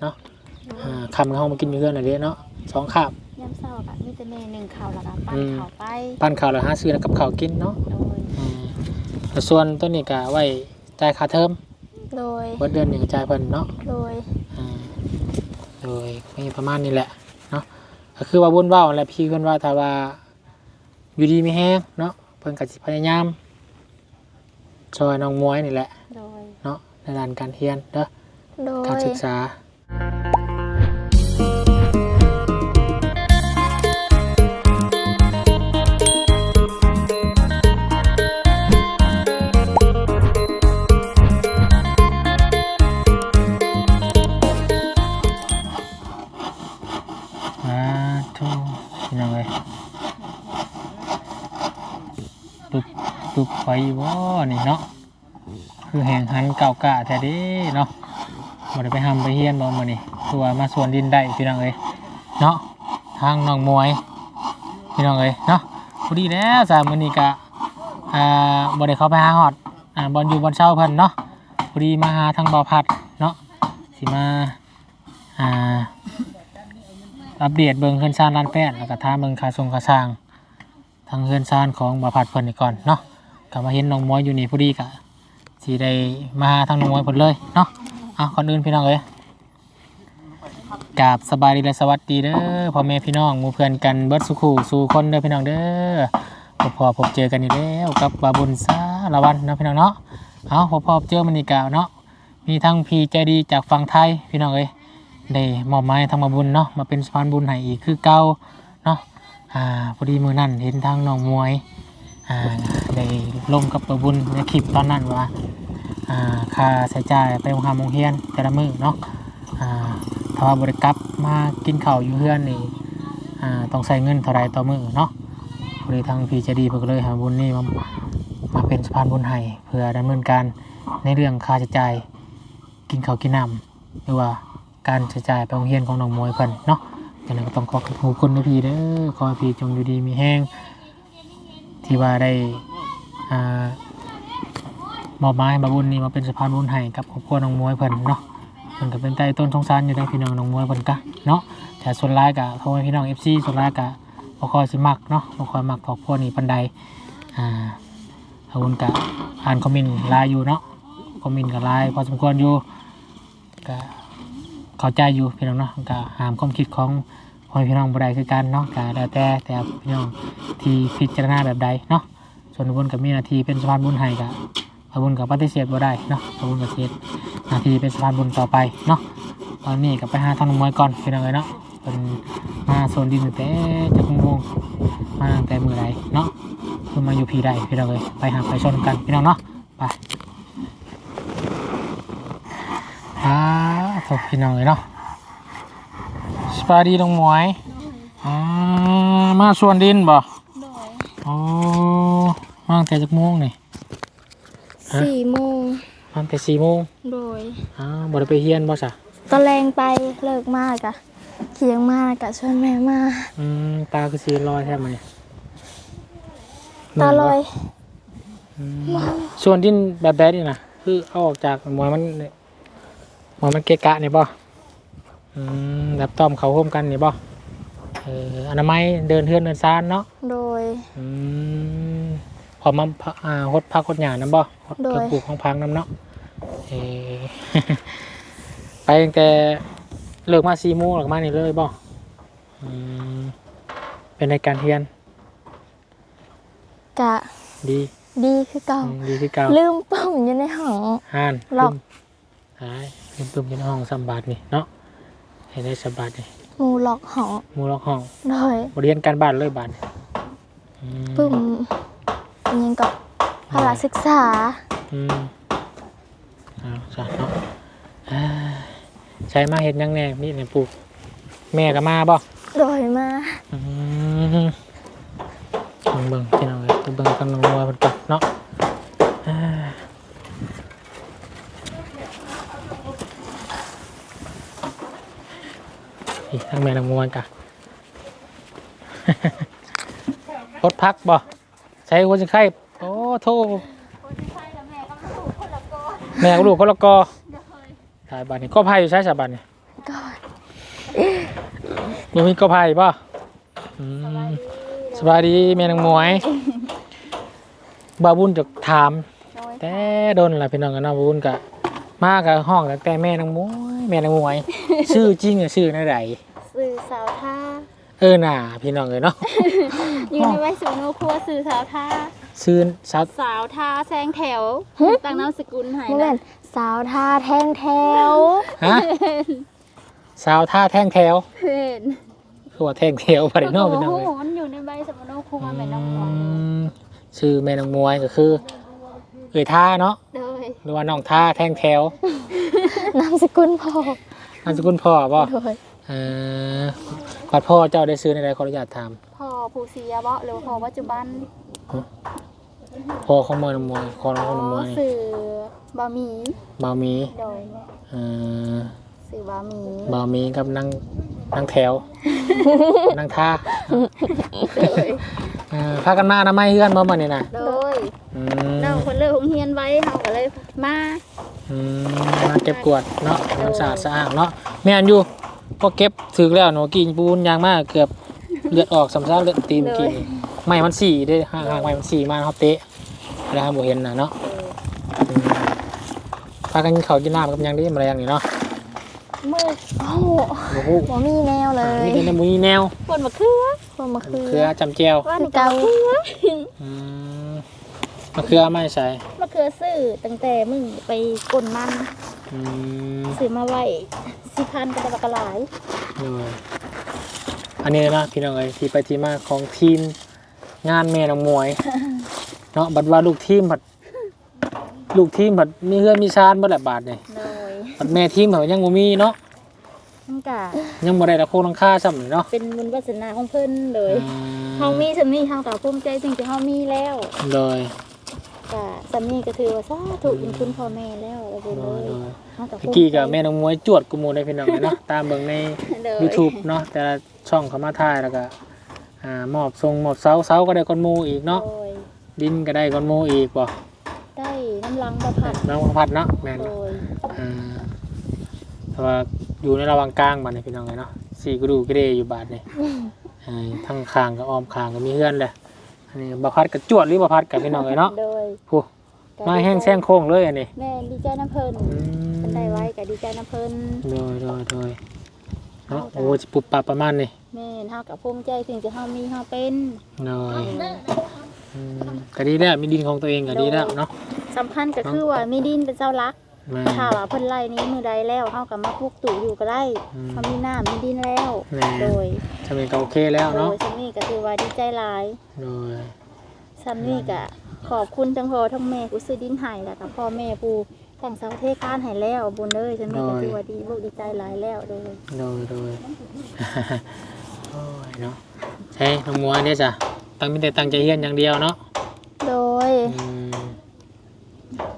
เนาะอ่าคำเขามากินอยู่เพื่อนอะไรเนาะสองคาบ ยามเช้าก็มีแต่แม่หนึ่งข้าวแล้วก็ปั้นอืมข้าวไปปั้นข้าวแล้วหาซื้อแล้วกับข้าวกินเนาะโดยอืมแล้วส่วนตัวนี้ก็ไว้จ่ายค่าเทอมโดยเบิดเดือนหนึ่งจ่ายเพิ่นเนาะ โดยอ่าโดยมีประมาณนี้แหละเนาะก็คือว่าบุญเว้าแหละพี่เพิ่นว่าถ้าว่าอยู่ดีมีแห้งเนาะเพิ่นก็สิพยายามช่วยน้องมวยนี่แหละโดยเนาะในด้านการเรียนเด้อโดการยศึกษาอ่าทุก ยังไงตุบตุบไปบ่นี่เนาะ คือแห่งหันเก่ากะแท้ดิเนาะ บ่ได้ไปหำไปเฮียนบ่มื้อนี้คือว่ามาสวนดินได้พี่น้องเอ้ยเนาะทางน้องมวย พี่น้องเอ้ยเนาะพอดีแล้วสามมื้อนี้กะอ่าบ่ได้เข้าไปหาฮอดอ่าบอลอยู่บอลเช่าเพิ่นเนาะพอดีมาหาทางบ่อพัดเนาะสิมาอ่าอัปเดตเบิงเฮือนซานร้านแป้นแล้วก็ท้าเบิงคาทรงคาสร้าง ทางเฮือนซานของบาพัดเพิ่นนี่ก่อนเนาะก็มาเห็นน้องมวยอยู่นี่พอดีกะสิได้มาหาทางน้องมวยเพิ่นเลยเนาะ อาก่อนอื่นพี่น้องเอ้ยกราบสบายดีและสวัสดีเด้อพ่อแม่พี่น้องหมู่เพื่อนกันเบิร์ดสุขูสู่คนเด้อพี่น้องเด้อพบพอพบเจอกันอีกแล้วกับบาบุญสารวันเนาะพี่น้องเนาะเอาพบพอพบเจอมันอีกแล้วเนาะมีทั้งพีใจดีจากฝั่งไทยพี่น้องเอ้ยได้มอบหมายทางมาบุญเนาะมาเป็นสะพานบุญให้อีกคือเก่าเนาะอ่าพอดีมือนั่นเห็นทางน้องมวยอ่าได้ลงกับมาบุญในคลิปตอนนั้นว่า ค่าใช้จ่ายไปโรงหามโรงเรียนแต่ละมื้อเนาะอ่าถ้าว่าบริกลับมากินข้าวอยู่เพื่อนนี่ต้องใส่เงินเท่าไรต่อมื้อเนาะพอดีทางพีจะดีเพิ่นก็เลยหาบุญนี่มามาเป็นสะพานบุญให้เพื่อดำเนินการในเรื่องค่าใช้จ่ายกินข้าวกินน้ำหรือว่าการใช้จ่ายไปโรงเรียนของน้องมวยเพิ่นเนาะดังนั้นก็ต้องขอขอบคุณนะพี่เด้อขอพี่จงอยู่ดีมีแห้งที่ว่าได้อ่า มอบหมายบาบุญนี่มาเป็นสะพานบุญให้กับครอบครัวน้องมวยเพิ่นเนาะเพิ่นก็เป็นใต้ต้นสงสารอยู่ได้พี่น้องน้องมวยเพิ่นกะเนาะแต่ส่วนร้ายกะโทรให้พี่น้อง FC ส่วนร้ายกะบ่คอยสิมักเนาะบ่คอยมักครอบครัวนี้ปานใดอ่าบาบุญกะอ่านคอมเมนต์ไลน์อยู่เนาะคอมเมนต์ก็ไลน์พอสมควรอยู่ก็เข้าใจอยู่พี่น้องเนาะก็หามความคิดของพ่อแม่พี่น้องบ่ได้คือกันเนาะก็แล้วแต่แต่พี่น้องที่พิจารณาแบบใดเนาะส่วนบุญกับมีหน้าที่เป็นสะพานบุญให้กับ พระบุญกับปฏิเสธบ่ได้เนาะพระบุญกับเสียหน้าที่เป็นสะพานบุญต่อไปเนาะตอนนี้ก็ไปหาทางน้องมวยก่อนพี่น้องเลยเนาะเป็นมาโซนดินตั้งแต่จะโมงมาตั้งแต่มือไรเนาะเพิ่งมาอยู่พีใดพี่น้องเลยไปหาไปชนกันพี่น้องเนาะไปอ่าโถพี่น้องเลยเนาะสปาดีน้องหมวยอ่ามาสวนดินบ่โดยอ๋อมาตั้งแต่จักโมงนี่ ฮะ สี่โมงมาตั้งแต่สี่โมงโดย อ้าวบ่ได้ไปเฮียนบ่ซะตอนแรงไปเลิกมากอะเคียงมากอะชวนแม่มาอืมตาคือสีลอยแทบมาเนี่ยตาลอยอืมสวนดินแบบแบบนี่นะคือเอาออกจากหมวยมันเนี่ยหมวยมันเกะกะนี่บ่อืมแบบต้อมเขาร่วมกันนี่บ่เอออนามัยเดินเฮือนเดินซานเนาะ โดย อืม พอมาพะอ่าหดพักหดหยาน้ำบ่หดโดยกระปุกของพังน้ำเนาะเออ ไปตั้งแต่เลิกมาสี่โมงหลักมานี่เลยบ่อืมเป็นในการเรียนกะดีดีคือเก่า อืมดีที่เก่าลืมปุ่มอยู่ในห้องห่านหรอกปึ้มหายลืมปึ้มอยี่ในห้องสำบาทนี่เนาะเห็นได้สำบาทนี่หมูล็อกห้องหมูล็อกห้อง โดยบเรียนการบ้านเลยบาทนี่อืมปุ่มอัน ยังกับพละศึกษา อืมเอาจ้ะเนาะอ่าใช้มาเห็ดหยังแน่นี่เนี่ยปลูกแม่ก็มาบ่ โดยมา อืมเบิ่งเบิ่งพี่น้องเอ้ยเบิ่งกันลงวัวเพิ่นก่อนเนาะอ่านี่ทั้งแม่ทั้งมวลกะ พดพักบ่ ใช้หัวจิไข่โอ้โทแม่กับลูกคนละกอถ่ายบ้านนี่ก็พายอยู่ใช้สาบ้านนี่ก่อนบ่มีกอไผ่ป่ะอืมสบายดีแม่นางหมวยบาบุญจะถาม แต่โดนล่ะพี่น้องกันเนาะบาบุญกะมากับห้องตั้งแต่แม่นางหมวยแม่นางหมวย ชื่อจริงอะชื่อในใดสื่อสาวท่า เออน่ะพี่น้องเลยเนาะ อยู่ในไว้สูโนครัวสื่อสาวท่าชื่อสาวสาวท่าแซงแถวตั้งนามสกุลให้โมเมนะนสาวท่าแทงแถวฮะสาวท่าแท่งแถวเพื่อนคือว่าแท่งแถวพาริโนพี่น้องโอ้เลยโหมันอยู่ในใบสมโนครัวแม่น้องหมอืวยมชื่อแม่นางมวยก็คือ เอ่ยท่าเนาะโดยหรือว่าน้องท่าแท่งแถวนามสกุลพ่อนามสกุลพ่อป่ะโดยเออ บัดพ่อเจ้าได้ซื้อในใดขออนุญาตถามพ่อผู้เสียบ่หรือว่าพ่อปัจจุบันพ่อของมวยนางมวยคอน้องของนางมวยนี่สื่อบะหมี่บาวมีโดยเออสื่อบะหมี่บาวมีกับนางนางแถวนางท่าโดยเออพากันมาทำไมเฮือนบ่มานี่นะโดยอืน้องมคนเลิกโรงเรียนไว้เฮาก็เลยมาอืมมาเก็บกวาดเนาะมันสะอาดสะอาดเนาะแม่นอยู่ พอเก็บถึกแล้วหนูกินปูนยางมากเกือบเลือดออกสำซ่าเลือดตีนกินไม่มันสี่เด้ห่างห่างไม่มันสี่มาเขาเตะแล้วบ่เห็นน่ะเนาะเอออืมพากันกินข้าวกินน้ำกับหยังได้มาแรงนี่เนาะมือโอ้โหโอ้โหบ่มีแนวเลยนี่เป็นน้ำมือแนวปวดมะเขือความมะเขืเคืออจำเจียวว่านี่ก็มะเขืออืมมะเขือไม่ใส่มะเขือซื้อตั้งแต่มึงไปกลนมัน อืมซื้อมาไว้สิพันก็ได้บักกะหลายเลยอันนี้นะพี่น้องเอ้ยที่ไปที่มาของทีมงานแม่น้องมวย เนาะบัดว่าลูกทีมผัดลูกทีมผัดมีเฮือนมีชานบ่แหละบาทนี่เลยบัดแม่ทีมผัดยังบ่มีเนาะนั่นกะยังบ่ได้ตะโคงลังค่าซ้ำนี่เนาะเป็นบุญวาสนาของเพิ่นเลยอืเฮามีสำนี้เฮาก็ภูมิใจสิ่งที่เฮามีแล้วเลย กะสำนี้ก็ถือว่าสาธุบุญคุณพ่อแม่แล้วเอาไปเลเลยยเลยเฮาก็เมื่อกี้กับแม่น้องมวยจวดกูหมูได้พี่น้องเลยเนาะ ตามเบิ่งในเลย YouTube เนาะแต่ละช่องเขามาถ่ายแล้วก็อ่ามอบทรงมอบเสาเสาก็ได้ก้อนหมูอีกเนาะโดยดินก็ได้ก้อนหมูอีกบ่ได้น้ำลังประพัดน้องพัดเนาะแม่นโดเนาะยอ่าแต่ว่าอยู่ในระหว่างกลางบัดนี่พี่น้องเลยเนาะสี่กระดูกกระเดอยู่บาดนี่อ่าทั้งคางกับอ้อมคางก็มีเฮือนเลย อันนี้บ่พัดกับจวดหรือบ่พัดกับพี่น้องเลยเนาะโดยผู้ก็มาแห้งแซงโค้งเลยอันนี้แม่ดีใจน้ำเพิ่นอืมเพิ่นได้ไว้ก็ดีใจน้ำเพิ่นโดยโดยโดยเนาะโอ้สิปุบปับประมาณนี้แม่เฮาก็ภูมิใจสิ่งที่เฮามีเฮาเป็นหน่อยอืมก็ดีแล้วมีดินของตัวเองก็ดีแล้วเนาะสำคัญก็คือว่ามีดินเป็นเจ้ารัก แม่ถ้าว่าเพิ่นไล่นี้มือใดแล้วเฮาก็มาปลูกตู่อยู่ก็ได้อืมเฮามีน้ำมีดินแล้ว แม่โดยทำเองก็โอเคแล้วโดเนาะยซัมนี่ก็ถือว่าดีใจหลายโดยซัมนี่ก็ขอบคุณทั้งพ่อทั้งแม่ผู้ซื้อดินให้แล้วก็พ่อแม่ผู้ตั้งเสาเทคานให้แล้วบุญเลยซัมนี่ก็ถือว่าดีลูกดีใจหลายแล้วโดย โดยโดย โอ้ยเนาะเฮ้ยน้องมัวเนี่ยจ้ะตั้งมีแต่ตั้งใจเฮียนอย่างเดียวเนาะโดยอืม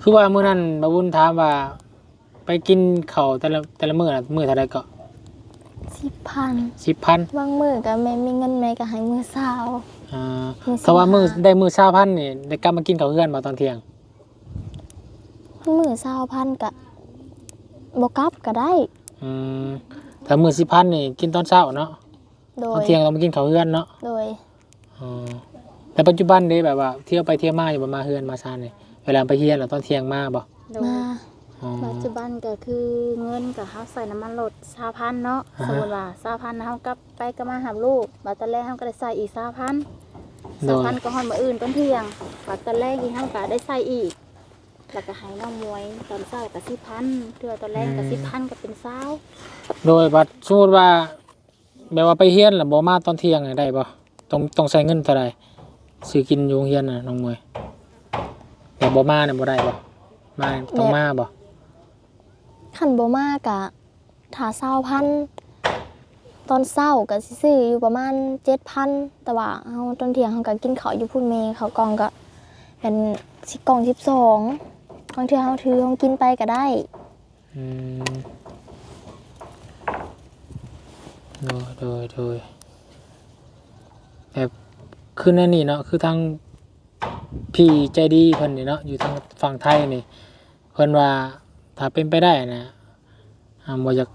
คือว่ามื้อนั้นบาวุ้นถามว่า ไปกินข้าวแต่ละแต่ละมื้อน่ะมื้อเท่าใดก็สิบพัน10,000บางมือก็แม่มีเงินแม่ก็ให้มือสาวอ่ามื้อถ้าว่ามื้อ15,000ได้มื้อ20,000นี่ได้กลับมากินข้าวเฮือนบ่ตอนเที่ยงมือสาวพันก็บ่กลับก็ได้อืมถ้ามื้อ10,000นี่กินตอนเช้าเนาะโดตอยนเที่ยงเรามากินข้าวเฮือนเนาะโดย อ๋อแต่ปัจจุบันเด้แบบว่าเที่ยวไปเที่ยวมาอยู่บ่มาเฮือนมาซานนี่เวลาไปเฮียนแล้วตอนเที่ยงมาบ่โดยมาอ๋อปัจจุบันก็คือเงินกับเฮาใส่น้ำมันรถสาพันเนาะอ่าฮะสมมติว่าสาพันเฮากลับไปก็มาหาลูกบัดตอนแรกเฮาก็ได้ใส่อีกสาพันโดสายพันก็ฮอดมาอื่นต้นเที่ยงบัดตอนแรกอีกเฮาก็ได้ใส่อีกแล้วก็ให้น้องมวยตอนเช้าก็สิพันเทื่อตอนแรกก็สิพันก็เป็นเช้าโดยบัดสมมุติว่าแบบว่าไปเฮียนแล้วบ่มาตอนเที่ยงนี่ได้บ่ต้องต้องใช้เงินเท่าใดซื้อกินอยู่โรงเฮียนน่ะน้องมวย แต่บ่มาเนี่ยบ่ได้บ่มาต้องมาบ่ขันบ่มากะถ้าเศร้าพันตอนเศร้าก็สิซื้ออยู่ประมาณเจ็ดพันแต่ว่าเฮาตอนเที่ยงเฮาก็กินข้าวอยู่พุ่นเมเขาวกล่องก็เป็นสิกล่องสิบสองบางเทื่อเฮาถือเฮากินไปก็ได้อืมโดยโดยโดยแบบคือนั่นนี่เนาะคือทาง พี่ใจดีเพิ่นนี่เนาะอยู่ทางฝั่งไทยนี่เพิ่นว่าถ้าเป็นไปได้นะอ่าบ่อยาก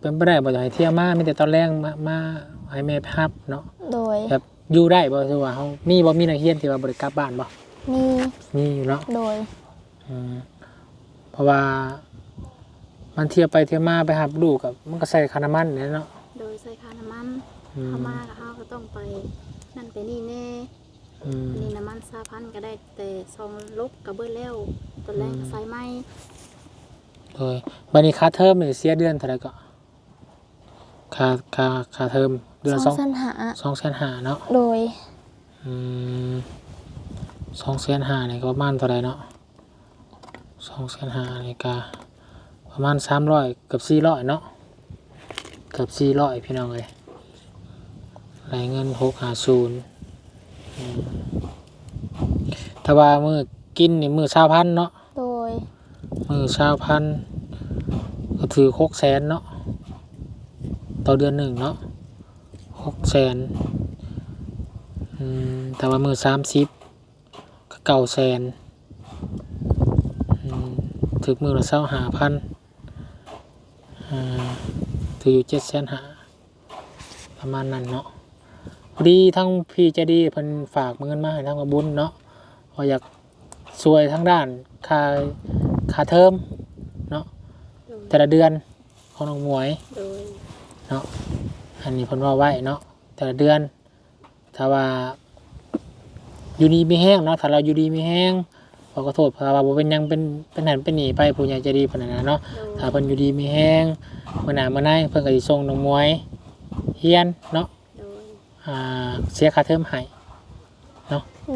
เป็นไปได้บ่อยากให้เที่ยวมามีแต่ตอนแรกมามาให้แม่พับเนาะโดยแบบอยู่ได้บ่คือว่าเฮามีบ่มีนักเรียนที่ว่าบ่ได้กลับบ้านบ่มีมีอยู่เนาะโดยอืมเพราะว่า มันเที่ยวไปเที่ยวมาไปหับลูกกับมันก็ใส่คานามันเนี่ยเนาะโดยใส่ค่าน้ำมันอืมเข้ามาก็เฮาก็ต้องไปนั่นไปนี่แน่ อืมนี่น้ำมันซาพันก็ได้แต่ซองลบกับเบิดแล้วตอนแรกก็ใส่ไหมโดยบัดนี้ค่าเทอมนี่เสียเดือนเท่าไหร่ก็ค่าค่าค่าเทอมเดือนสสอองงเส้นหา สองแสนห้าเนาะโดย อืมสองแสนห้านี่ก็ประมาณเท่าไหร่เนาะสองแสนห้านี่ก็ประมาณสามร้อยเกือบสี่ร้อยเนาะเกือบสี่ร้อยพี่น้องเลยรายเงินหกหาศูนย์ ถ้าว่ามือกินนี่มือชาวพันเนาะโดย มือชาวพันก็ถือหกแสนเนาะต่อเดือนหนึ่งเนาะหกแสนอืมแต่ว่ามือสามสิบก็เก่าแสนอืมถือมือละเศร้าหาพันอ่าถืออยู่เจ็ดแสนหาประมาณนั้นเนาะพอ ดีทั้งพี่ใจะดีเพิ่นฝากเงินมาให้ทั้งกระบุญเนาะพออยากช่วยทั้งด้านค่าค่าเทอมเนาะโดยแต่ละเดือนของน้องหมวยโดยเนาะอันนี้เพิ่นว่าไว้เนาะแต่ละเดือน ถ้าว่าอยู่ดีมีแห้งเนาะถ้าเราอยู่ดีมีแห้งขอขอโทษเพราะว่าบ่เป็นหยังเป็นเป็นหันเป็นหนีไปผู้ใหญ่ใจะดีเพิ่นนะเนาะโดยถ้าเพิ่นอยู่ดีมีแห้งมื้อหน้ามื้อในเพิ่นก็สิส่งน้องหมวยเฮียนเนาะโดย อ่าเสียค่าเทอมให้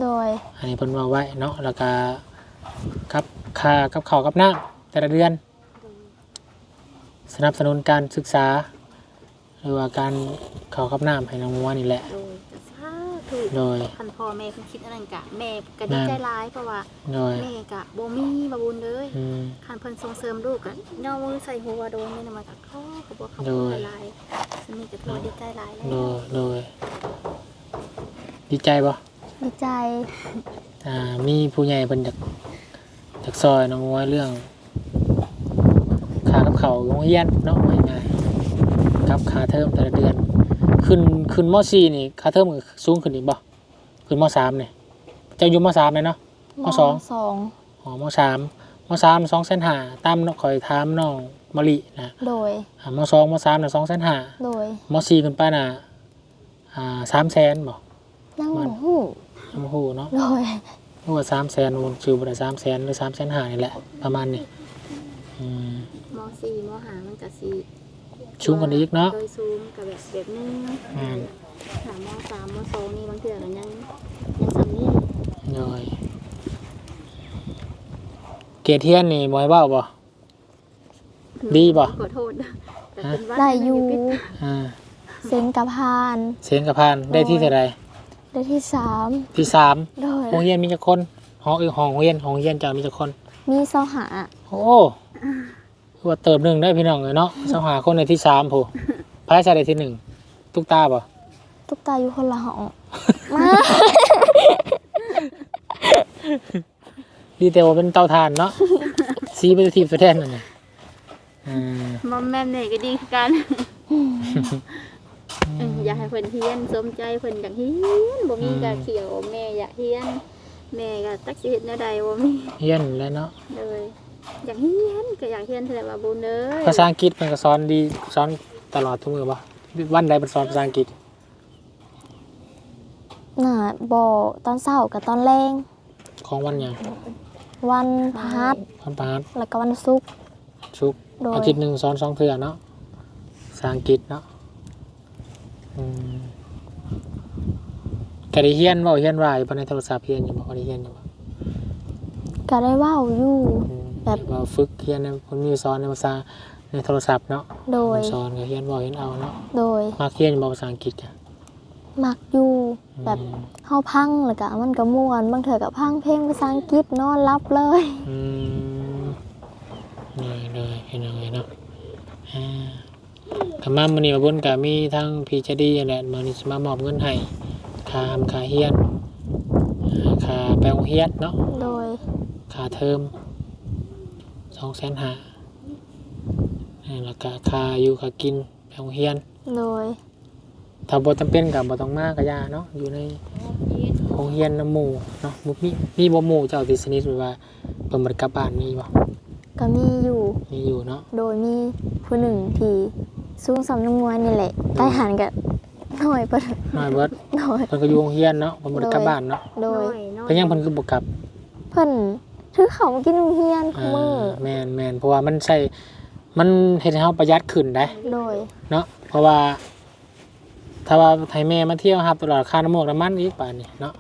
โดย อันนี้เพิ่นว่าไว้เนาะแล้วก็กับค่ากับข้าวกับน้ำแต่ละเดือน สนับสนุนการศึกษา หรือว่าการเข้ากับน้ำให้น้องมัวนี่แหละ โดยจะสาธุโดย คันพ่อแม่เพิ่นคิดอันนั้นกะแม่ก็ดีใจร้ายเพราะว่าโดยแม่กะบ่มีบ่บุญเลยอืม คันเพิ่นส่งเสริมลูกกะย่อมือใส่หัวโดนนี่นะมันก็เข้อก็บ่เข้าโดยหลายสนิทก็ถือว่าดีใจหลายแล้วโดยโดยดีใจบ่ดีใจอ่า มีผู้ใหญ่เพิ่นอยากอยากซอยน้องมัวเรื่องค่ากับเขาวโรงเรียนเนาะง่ายๆกับค่าเทอมแต่ละเดือน ขึ้นขึ้นม .4 นี่ค่าเทอมก็สูงขึ้นอีกบ่ขึ้นม .3 นี่เจ้าอยู่ม .3 เลยเนาะมสอง สองอ๋อมสามมสามสองเส้นหาตามคอยถามน้องมะลินะโดยอ่ามสองมสามน่ะสองเส้นหาโดยมสี่ขึ้นไปน่ะอ่าสามแสนบอกยังมันหูยังบ่ฮู้เนาะโดยรู้ว่าสามแสนวนชื่อบ่ได้สามแสนหรือสามแสนหานี่แหละประมาณนี้อืมม .4 ม .5 มันก็สิ สูงกว่านี้อีกเนาะโดยซูมกับแบบแบบนึงอืมถามม .3 ม .2 นี่บางเทื่อก็ยังยังสำนี้โดยเกรดเทียนนี่บ่ให้เว้าบ่ ดีบ่ ขอโทษนะแต่เป็นวัดได้อยู่มันงอ่าเซนกับพาน เสียงกับพานได้ที่เท่าไหร่ได้ที่สามที่สามโดยโรงเรียนมีจักคนห้องเออห้องเรียนห้องเรียนจะมีจักคน มีเสาหาโอ้คือ ว่าเติมหนึ่งได้พี่น้องเลยเนาะสหาคนในที่สามผู้พระชายในที่หนึ่งตุกตาบ่ตุ๊กตาอยู่คนละห้องมาดีแต่ว่าเป็นเตาถ่านเนาะซีเป็นทีมตัวแทนนั่นน่ะอืมมอมแม่มเนี่ยก็ดีคือกันเอออยากให้เพิ่นเฮียนสมใจเพิ่นอยากเฮียนบ่มีกะเขียวแม่อยากเฮียนแม่ก็ตักสิเฮ็ดแนวใดบ่มีเฮียนแล้วเนาะเลย อยากเฮียนก็อยากเฮียนแต่ว่าบุญเด้อภาษาอังกฤษมันก็สอนดีสอนตลอดทุกมือปะวันใดมันสอนภาษาอังกฤษน่ะบอตอนเช้ากับตอนแรงของวันหยังวันพฤหัสวันพฤหัสแล้วก็วันศุกร์ศุกร์โดยอาทิตย์หนึ่งสอนสองเทื่อเนาะภาษาอังกฤษเนาะอืมก็ได้เฮียนเว่าเฮียนว่าอยู่บ่ในโทรศัพท์เฮียนอยู่บ่ก็ได้เฮียนอยู่บ่ก็ได้เว่าวอยู่อืม แบบว่าฝึกเฮียนในคนมีสอนในภาษาในโทรศัพท์เนาะโดยมันสอนก็เฮียนเว่าเฮียนเอาเนาะโดยมักเฮียนอยู่บ่ภาษาอังกฤษจ้ะมักอยู่อืมแบบเฮาพังแล้วก็มันก็ม่วนบางเถื่อก็พังเพลงภาษาอังกฤษนอนรับเลยอืมเลยเลยพี่น้องเลยเนาะอ่าคำมามันนี้มาบนกับมีทั้งพีจดีนั่นแหละมันนี้สิมามอบเงินให้ค่าทำค่าเฮียนอ่าค่าไปโรงเฮียนเนาะโดยค่าเทอม สองแสนห้าเออแล้วก็ค่าอยู่ค่ากินไปโรงเรียน โดยถ้าบ่จำเป็นก็บ่ต้องมาก็ย่าเนาะอยู่ในโรงเรียนน้ำหมู่เนาะบ่มีมีบ่หมู่เจ้าที่สนิทหรือว่าเพิ่นบ่ได้กลับบ้านมีบ่ก็มีอยู่ มีอยู่เนาะโดยมีผู้หนึ่งที่สูงสำนักมวยนี่แหละใต้หันกับหน่อยเปิดน้อยเบิดหน่อยเพิ่นก็อยู่โรงเรียนเนาะเพิ่นบ่ได้กลับบ้านเนาะโดยเพิ่นยังเพิ่นคือบ่กลับ เพิ่น ถือเขามากินโรงเรียนอ่ามือแม่นแม่นเพราะว่ามันใช้มันเฮ็ดให้เฮาประหยัดขึ้นได้โดย เนาะเพราะว่า ถ้าว่าให้แม่มาเที่ยวครับตลอดค่าน้ำมูกน้ำมันอีกป่านนี้เนาะ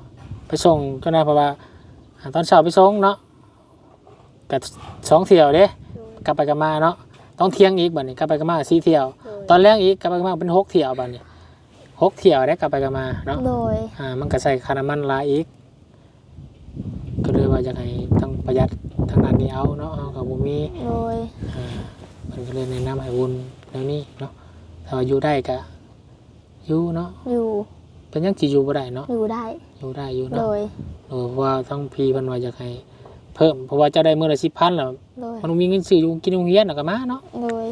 ไปส่งก็ได้เพราะว่าอ่าตอนเช้าไปส่งเนาะกับสองเที่ยวเด้กลับไปกลับมาเนาะต้องเที่ยงอีกบัดนี้กลับไปกลับมาสี่เที่ยว ตอนแรกอีกกลับไปกลับมาเป็นหกเที่ยวบัดนี้หกเที่ยวได้กลับไปกลับมาเนาะ โดย อ่ามันก็ใส่ค่าน้ำมันหลายอีก ก็เลยว่าอยากให้ทั้งประหยัดทางด้านนี้เอาเนาะเอากับบุมีโดยอ่ามันก็เลยแนะนำให้วุนแล้วนี้เนาะถ้าว่าอยู่ได้ก็อยู่เนาะอยู่เป็นยังจีอยู่บ่ได้เนาะอยู่ได้ อยู่ได้อยู่โดเนาะยเออเพราะว่าทั้งพีเพันว่าอยากให้เพิ่มเพราะว่าเจ้าได้มื้อละสิบพันแล้วโดยมันมีเงินซื้ออยู่กินโรงเรียนแล้วก็มาเนาะโดย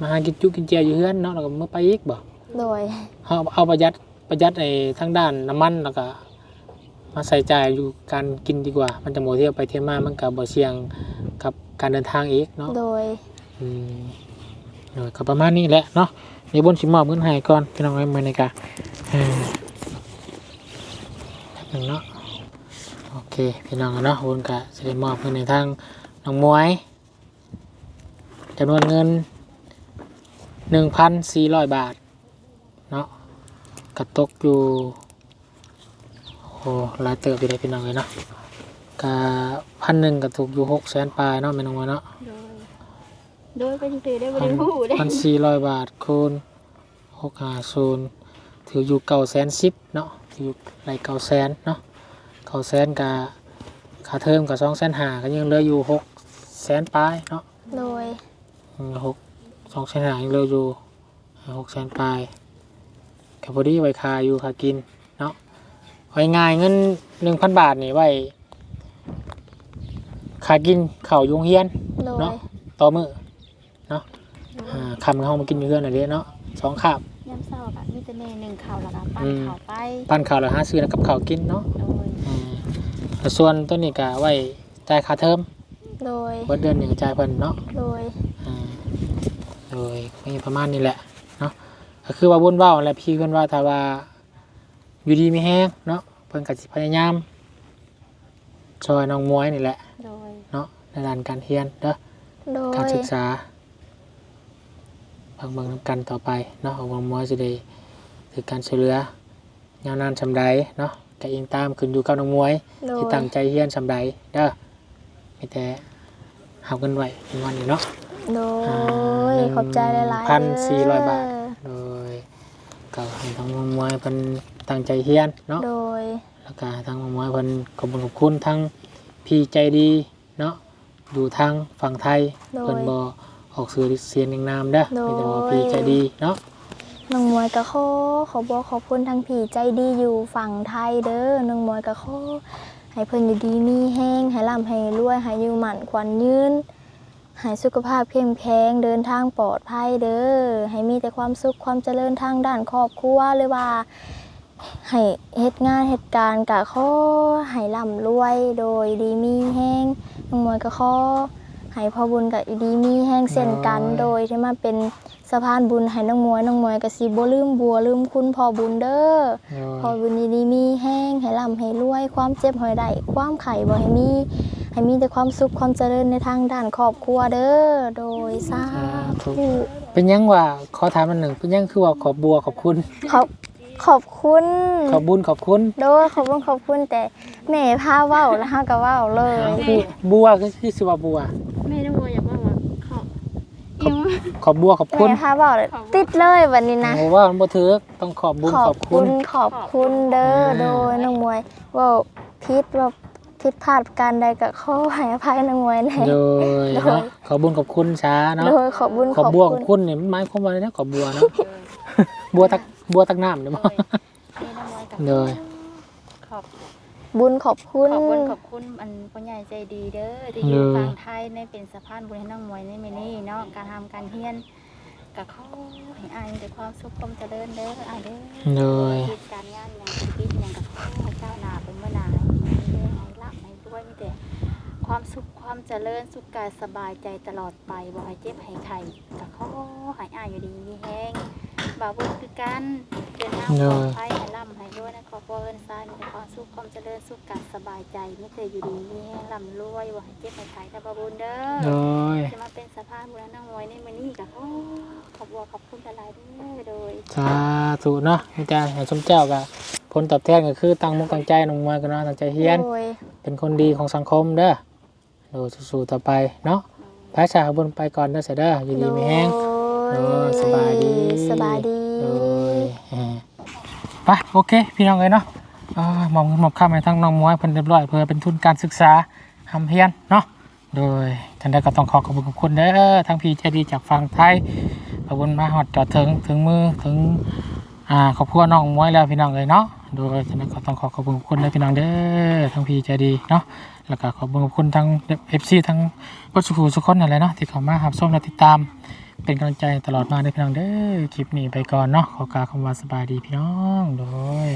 มาหากินจุกินเจียอยู่เฮือนเนาะแล้วก็มื้อไปอีกบ่ โดยเอาเอาประหยัดประหยัดไอ้ทางด้านน้ำมันแล้วก็ มาใส่ใจายอยู่การกินดีกว่า มันจะหมดเที่ยวไปเที่ยวมามันก็บ่เสี่ยงกับการเดินทางอีกเนาะโดยอืมเออก็ประมาณนี้แหละเนาะเดี๋ยวบนสิมอบเงินให้ก่อนพี่น้องไอ้เมื่อนี้กะเออแป๊บหนึงเนาะโอเคพี่น้องเนาะบนกะจะได้มอบเงินในทางน้องมวยจำนวนเงินหนึ่งพันสี่ร้อยบาท เนาะกระตกอยู่ โอ้หลายเติบอยู่เลยพี่น้องเลยเนาะกะพันหนึ่งกระถูกอยู่หกแสนปลายเนาะไม่น้องมวยเนาะโดยโดยไปถือได้บ่ได้ฮู้ได้พันสี่ร้อยบาทคูณหกห้าศูนย์ถืออยู่เก้าแสนสิบเนาะถืออยู่ไรเก้าแสนเนาะเก้าแสนกับค่าเทอมกับสองแสนห้าก็ยังเหลืออยู่หกแสนปลายเนาะโดยอืมหกสองแสนห้ายังเหลืออยู่หกแสนปลายกับพอดีไว้คาอยู่คากิน เนาะไว้ง่ายเงินหนึ่งพันบาทนี่ไว้คากินเข่าวยุงเฮียน โดยเนาะ ต่อมือเนาะอ่าคำเขามากินอยู่เพื่อนหน่อยเด้เนาะสองคาบยามเช้าก็มีแต่แม่หนึ่งข้าวแล้วก็ปั้นอืมข้าวไปปั้นข้าวแล้วหาซื้อแล้วกับข้าวกินเนาะโดยอ่าแล้วส่วนตัวนี้ก็ไว้จ่ายค่าเทอมโดยเบิดเดือนหนึ่งจ่ายเพิ่นเนาะ โดยอ่าโดยมีประมาณนี้แหละเนาะก็คือว่าวุ่นเว้าแหละพี่เพิ่นว่าถ้าว่า อยู่ดีมีแห้งเนาะเพิ่นก็สิพยายามช่วยน้องมวยนี่แหละ โดย เนาะในด้านการเรียนเด้อโดการยศึกษาเบิ่งเบิ่งนำกันต่อไปเนาะของน้องมวยสิได้ถือการช่วยเหลือยาวนานชำใดเนาะก็อิงตามขึ้นอยู่กับน้องมวย โดที่ยตั้งใจเรียนชำใดเด้อมีแต่หาเงินไว้เป็นวันนี้เนาะ โดอ่ายขอบใจหลายๆพันสี่ร้อยเด้บาทโดยก็ให้ ทางน้องมวยเพิ่นตั้งใจเรียนเนาะโดย แล้วก็ทางน้องมวยเพิ่นขอบคุณขอบคุณทั้งพี่ใจดีเนาะอยู่ทางฝั่งไทยโดย เพิ่นบ่ออกสื่อเสียงเรียงนามเด้อโดยมีแต่ว่าพี่ใจดีเนาะน้องมวยกะขอขอบอกขอบคุณทางผีใจดีอยู่ฝั่งไทยเด้อน้องมวยกะขอให้เพิ่นอยู่ดีมีแห้งให้ร่ำให้รวยให้อยู่หมั่นขวัญยืน ให้สุขภาพเข้มแข็งเดินทางปลอดภัยเด้อให้มีแต่ความสุขความเจริญทางด้านครอบครัวหรือว่าให้เฮ็ดงานเหตุการณ์กะขอให้ร่ำรวยโดยดีมีแห้งน้องมวยกะขอให้พ่อบุญกับดีมีแห้งเช่นกันโดยที่มาเป็นสะพานบุญให้น้องมวยน้องมวยกะสิบ่ลืมบัวลืมคุณพ่อบุญเด้อโดยพ่อบุญดีๆมีแห้งให้ร่ำให้รวย ความเจ็บหอยได้ความไข่บ่ให้มี ให้มีแต่ความสุขความเจริญในทางด้านครอบครัวเด้อโดยสาธุเป็นยังว่าขอถามอันหนึ่งเป็นยังคือว่าขอบบัวขอบคุณขอบขอบคุณ ขอบบุญขอบคุณโดยขอบคุณขอบคุณแต่แม่พาเว้าแล้วเฮาก็เว้าเลยคือบัวก็คือสิว่าบัวแม่น้องโมอยากว่าว่าข้าวอิวขอบบัวขอบคุณแม่พาเว้าเลยติดเลยวันนี้นะโอ้ว่ามันบ่ถือต้องขอบบุญขขออบบคุคุณณขอบคุณเด้ออ่าโดยน้องมวยเว่าผิดว่า ผิดพลาดการใดก็ขอให้อภัยน้องมวยแน่ โดยโดย เนาะขอบบุญขอบคุณช้าเนาะโดยขอบบุญขอบบัวขอบคุณเนี่ยมันหมายความว่าอะไรนะขอบบัวเนาะบัวตักบัวตักน้ำเนี่ยบ่แม่น้องโมกับโดย ขอบบุญขอบคุณ ขอบคุณขอบคุณอันพ่อใหญ่ใจดีเด้อที่อยู่ฝั่งไทยในเป็นสะพานบุญให้น้องมวยในมื้อนี้เนาะการทำการเฮียนก็ขอให้อายมีแต่ความสุขความเจริญเด้ออายเด้อเลยกิจการงานอย่างธุรกิจอย่างกับข้าเจ้าห สุขความเจริญสุขกายสบายใจตลอดไปบ่ให้เจ็บให้ไข้กับข้อหายอายอยู่ดีมีแห้งบ่าวบุญคือกันเดินหน้าปลอดภัยให้ร่ำให้ด้วยนะขอพรเอินซ้ายมีแต่ความสุขความเจริญสุขกายสบายใจไม่เคยอยู่ดีมีแห้งร่ำรวยบ่ให้เจ็บให้ไข้แต่บ่าวบุญเด้เลอยจะมาเป็นสะพานบุญนั่งไว้ในมื้อนี้กับข้อขอบคุณขอบคุณหลายๆเด้อโดยสาธุเนาะอาจารย์ให้สมเจ้าก็ผลตอบแทนก็คือตั้งมุกตั้งใจลงมากันเนาะตั้งใจเฮียนโดยเป็นคนดีของสังคมเด้อ โดสู้ๆต่อไปเนาะพระชาบนไปก่อนเด้อเสยเด้ออยู่ดีมีแห้งโดโดยสบายดีสบายดี โดยเอ่อไปโอเค พี่น้องเลยเนาะเอ่อหมอบเงินหมอบข้ามให้ทั้งน้องมวยเพิ่นเรียบร้อยเพื่อเป็นทุนการศึกษาทำเพียนเนาะโดยท่านใดก็ต้องขอขอบคุณขอบคุณเด้อทั้งพี่ใจดีจากฝั่งไทยขอบคุณมาหอดจอดถึงถึงมือถึง อ่าขอบคุณน้องม้วยแล้วพี่น้องเลยเนาะโดยฉะนั้นก็ต้องขอขอบคุณขอบคุณเละพี่น้องเด้อทั้งพี่ใจดีเนาะแล้วก็ขอบคุณขอบคุณทั้งเอฟซีทั้งวัดสุขุสุขคนอะไรเนาะที่เข้ามาหับส้มและติดตาม เป็นกำลังใจตลอดมาเด้อพี่น้องเด้อคลิปนี้ไปก่อนเนาะขอกล่าวคำว่าสบายดีพี่น้องโดย